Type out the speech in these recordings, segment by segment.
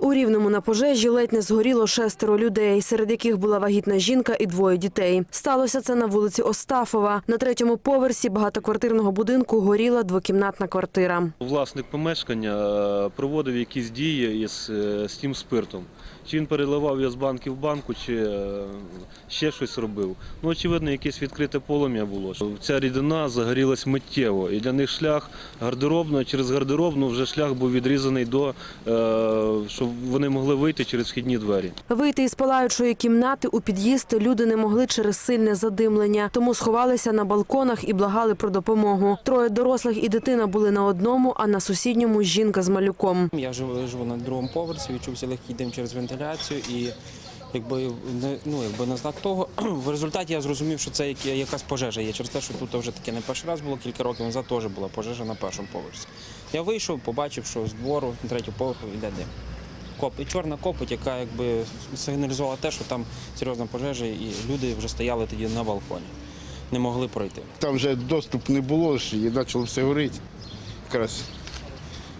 У Рівному на пожежі ледь не згоріло шестеро людей, серед яких була вагітна жінка і двоє дітей. Сталося це на вулиці Остафова. На третьому поверсі багатоквартирного будинку горіла двокімнатна квартира. Власник помешкання е, проводив якісь дії із, е, з тим спиртом. Чи він переливав його з банки в банку, чи е, ще щось робив. Ну, очевидно, якесь відкрите полум'я було. Ця рідина загорілась миттєво. І для них шлях гардеробно, через гардеробну вже шлях був відрізаний до, щоб вони могли вийти через вхідні двері. Вийти із палаючої кімнати у під'їзд люди не могли через сильне задимлення, тому сховалися на балконах і благали про допомогу. Троє дорослих і дитина були на одному, а на сусідньому жінка з малюком. Я живу, живу на другому поверсі, відчувся легкий дим через вентиляцію і якби не ну якби на знак того, в результаті я зрозумів, що це якась пожежа є. Через те, що тут вже таке не перший раз було, кілька років назад теж була пожежа на першому поверсі. Я вийшов, побачив, що з двору на третього поверху йде дим. Коп і чорна копоть, яка якби сигналізувала те, що там серйозна пожежа, і люди вже стояли тоді на балконі, не могли пройти. Там вже доступ не було і почало все горіти. Якраз.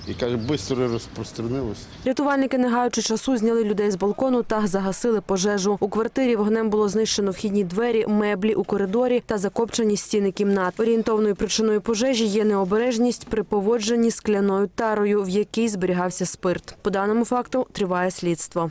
І каже, швидко розпространилося. Рятувальники, не гаючи часу, зняли людей з балкону та загасили пожежу. У квартирі вогнем було знищено вхідні двері, меблі у коридорі та закопчені стіни кімнат. Орієнтовною причиною пожежі є необережність при поводженні скляною тарою, в якій зберігався спирт. По даному факту триває слідство.